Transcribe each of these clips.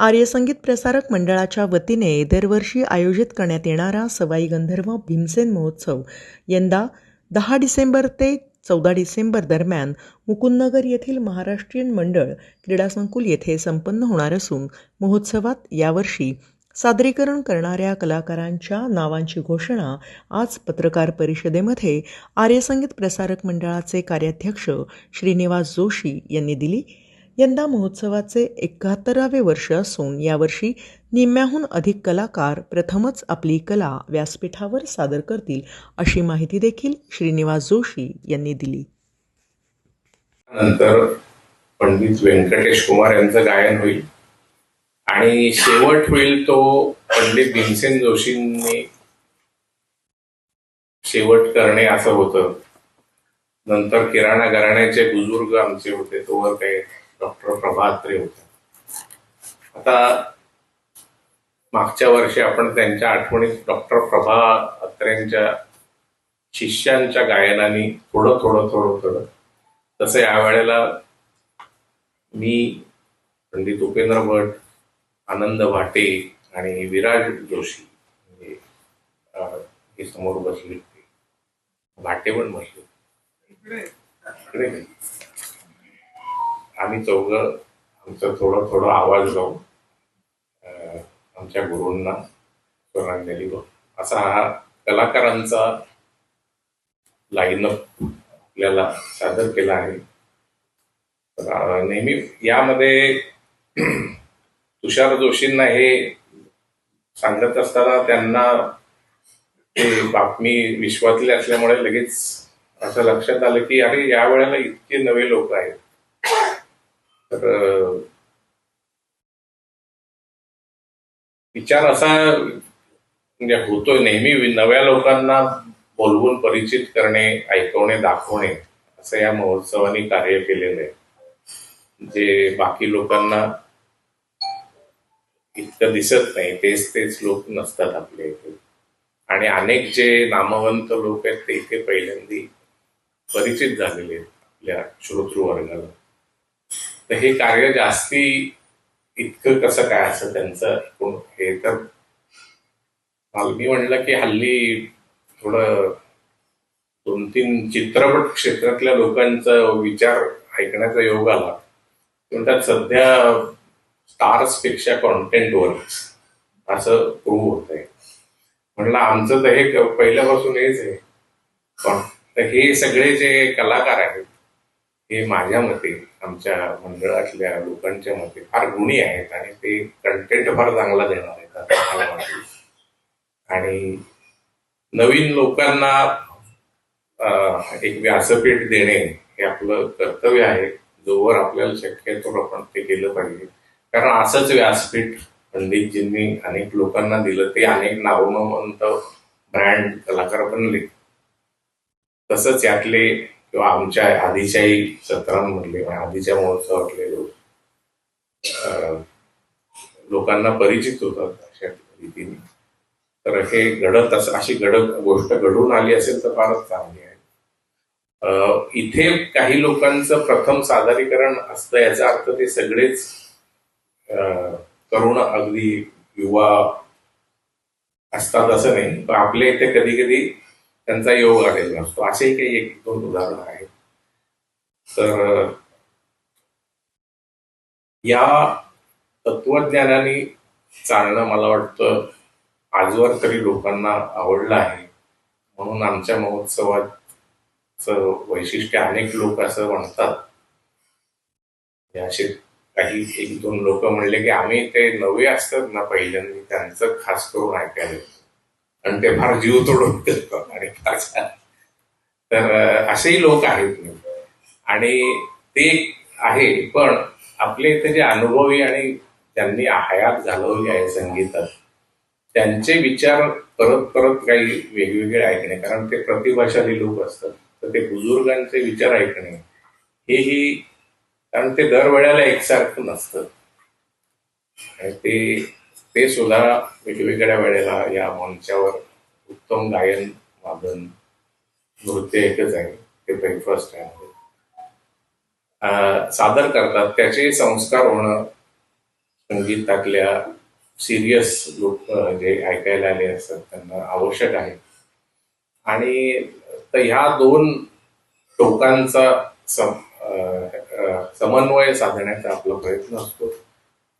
आर्यसंगीत प्रसारक मंडळाच्या वतीने दरवर्षी आयोजित करण्यात येणारा सवाई गंधर्व भीमसेन महोत्सव. यंदा दहा डिसेंबर ते चौदा डिसेंबर दरम्यान मुकुंदनगर येथील महाराष्ट्रीयन मंडळ क्रीडा संकुल येथे संपन्न होणार असून महोत्सवात यावर्षी सादरीकरण करणाऱ्या कलाकारांच्या नावांची घोषणा आज पत्रकार परिषदेमध्ये आर्यसंगीत प्रसारक मंडळाचे कार्याध्यक्ष श्रीनिवास जोशी यांनी दिली. यंदा महोत्सवाचे एकाहत्तरावे वर्ष असून यावर्षी निम्म्याहून अधिक कलाकार प्रथमच आपली कला व्यासपीठावर सादर करतील अशी माहिती देखील श्रीनिवास जोशी यांनी दिली. नंतर पंडित व्यंकटेश कुमार यांचं गायन होईल. आणि शेवट होईल तो पंडित भीमसेन जोशींनी शेवट करणे असं होतं. नंतर किराणा घराण्याचे बुजुर्ग आमचे होते तोवर काही डॉक्टर प्रभात्रे होते. आता मागच्या वर्षी आपण त्यांच्या आठवणीत डॉक्टर प्रभा अत्रेंच्या शिष्यांच्या गायनाने थोडं थोडं थोडं थोडं. तसं यावेळेला मी पंडित उपेंद्र भट आनंद भाटे आणि विराज जोशी हे समोर बसले होते. भाटे पण बसले. आम्ही चौघ आमचं थोडं थोडं आवाज लावून आमच्या गुरूंना श्रद्धांजली वाहू. असा हा कलाकारांचा लाईनअप आपल्याला सादर केला आहे. तर नेहमी यामध्ये तुषार जोशींना हे सांगत असताना त्यांना ते बातमी विश्वातली असल्यामुळे लगेच असं लक्षात आलं की अरे या वेळेला इतके नवे लोक आहेत. तर विचार असा म्हणजे होतोय नेहमी नव्या लोकांना बोलवून परिचित करणे ऐकवणे दाखवणे असं या महोत्सवाने कार्य केलेलं आहे. जे बाकी लोकांना इतकं दिसत नाही तेच तेच लोक नसतात आपल्या इथे. आणि अनेक जे नामवंत लोक आहेत ते इथे पहिल्यांदी परिचित झालेले आहेत आपल्या श्रोतृवर्गाला. तर हे कार्य जास्ती इतकं कसं काय असं त्यांचं? हे तर मी म्हणलं की हल्ली थोडं दोन तीन चित्रपट क्षेत्रातल्या लोकांचा विचार ऐकण्याचा योग आला. म्हणतात सध्या स्टार्सपेक्षा कॉन्टेंटवर असं प्रूव्ह होत आहे म्हणलं आमचं तर हे पहिल्यापासून हेच आहे. पण हे सगळे जे कलाकार आहेत हे माझ्या मते आमच्या मंडळातल्या लोकांच्या मते फार गुणी आहेत आणि ते कंटेंट फार चांगला देणार आहेत असं मला वाटतं. आणि नवीन लोकांना एक व्यासपीठ देणे हे आपलं कर्तव्य आहे. जोवर आपल्याला शक्य आहे तोवर आपण ते केलं पाहिजे. कारण असंच व्यासपीठ पंडितजींनी अनेक लोकांना दिलं ते अनेक नावनवंत ब्रँड कलाकार बनले. तसंच यातले किंवा आमच्या आधीच्याही सत्रांमधले आधीच्या महोत्सवातले लोक अं, लोकांना परिचित होतात अशा रीतीने. तर हे घडत असं अशी घडत गोष्ट घडून आली असेल तर फारच चांगली आहे. अं, इथे काही लोकांचं प्रथम सादरीकरण असतं याचा अर्थ ते सगळेच अं, तरुण अगदी युवा असतात असं नाही. पण आपल्या इथे कधी कधी त्यांचा योग आलेला असतो असेही काही एक दोन उदाहरणं आहेत. तर या तत्वज्ञानाने चालणं मला वाटतं आजवर तरी लोकांना आवडलं आहे. म्हणून आमच्या महोत्सवाचं वैशिष्ट्य अनेक लोक असं म्हणतात. असे काही एक दोन लोक म्हणले की आम्ही ते नवे असतात ना पहिल्यांदा त्यांचं खास करून ऐकायला आणि ते फार जीव तोडून करतात आणि फार छान. तर असेही लोक आहेत. आणि ते आहे पण आपले इथे जे अनुभवी आणि त्यांनी हयात घालवली आहे संगीतात त्यांचे विचार परत परत काही वेगवेगळे ऐकणे कारण ते प्रतिभाशाली लोक असतात. तर ते बुजुर्गांचे विचार ऐकणे हेही कारण ते दरवेळेला एकसारखं नसतं. आणि ते ते सुद्धा वेगवेगळ्या वेळेला या मंचावर उत्तम गायन वादन नृत्य एकच आहे. ते ब्रेकफास्ट आहे. सादर करतात. त्याचे संस्कार होणं संगीतातल्या सिरियस लोक जे ऐकायला आले असतात त्यांना आवश्यक आहे. आणि तर ह्या दोन टोकांचा सम समन्वय साधण्याचा आपला प्रयत्न असतो.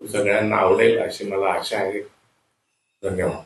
सगळ्यांना आवडेल अशी मला आशा आहे धन्यवाद